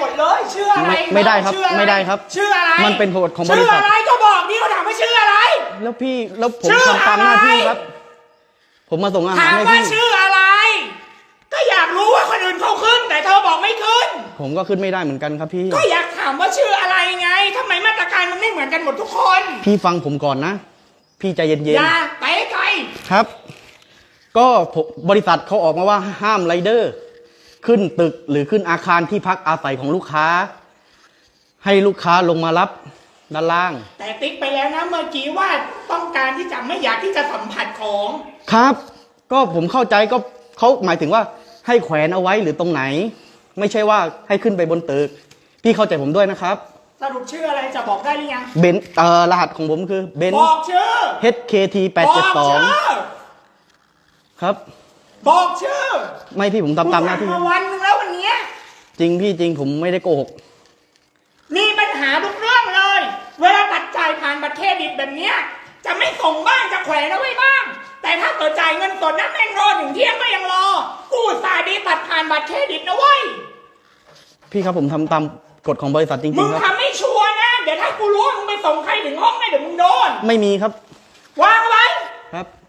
หมดเลยชื่ออะไรไม่ไม่ได้ครับชื่ออะไม่ได้ครับชื่ออะไรมันเป็นกฎของบริษัท ชื่ออะไรก็บอกดิเขาถามว่าชื่ออะไร แล้วพี่แล้วผมชื่อทำตามหน้าที่อะไร ครับ ผมมาส่งอาหาถารมให้ว่าพี่ชื่ออะไร ก็อยากรู้ว่าคนอื่นเขาขึ้น แต่เธอบอกไม่ขึ้น ผมก็ขึ้นไม่ได้เหมือนกันครับพี่ ก็อยากถามว่าชื่ออะไรไงทำไมมาตรการมันไม่เหมือนกันหมดทุกคนพี่ฟังผมก่อนนะ พี่ใจเย็นอย่าไปไกลๆครับ ก็ผมบริษัทเขาออกมาว่าห้ามไรเดอร์ ขึ้นตึกหรือขึ้นอาคารที่พักอาศัยของลูกค้า ให้ลูกค้าลงมารับด้านล่าง แต่ติ๊กไปแล้วนะเมื่อกี้ว่าต้องการที่จะไม่อยากที่จะสัมผัสของครับ ก็ผมเข้าใจก็เขาหมายถึงว่าให้แขวนเอาไว้หรือตรงไหน ไม่ใช่ว่าให้ขึ้นไปบนตึกพี่เข้าใจผมด้วยนะครับ สรุปชื่ออะไรจะบอกได้หรือยังเบนเอ่อรหัสของผมคือเบน บอกชื่อ HKT บอกชื่อ872ครับ บอกชื่อไม่พี่ผมทำตามหน้าที่กูถมาวันหนึงแล้ววันเนี้ย จริงพี่จริงผมไม่ได้โกหก มีปัญหาทุกเรื่องเลย เวลาตัดจ่ายผ่านบัตรเครดิตแบบเนี้ย จะไม่ส่งบ้างจะแขวนเอาไว้บ้าง แต่ถ้าเกิดจ่ายเงินสดนะแม่งรอถึงเที่ยงก็ยังรอ กูอุตสาห์ดีตัดผ่านบัตรเครดิตนะเว้ย พี่ครับผมทำตามกฎของบริษัทจมึริงงๆครับ ทำไม่ชัวร์นะ เดี๋ยวถ้ากูรู้ว่ามึงไปส่งใครถึงห้องนะเดี๋ยวมึงโดน ไม่มีครับวางเอาไว้ ครับใส่หัวไป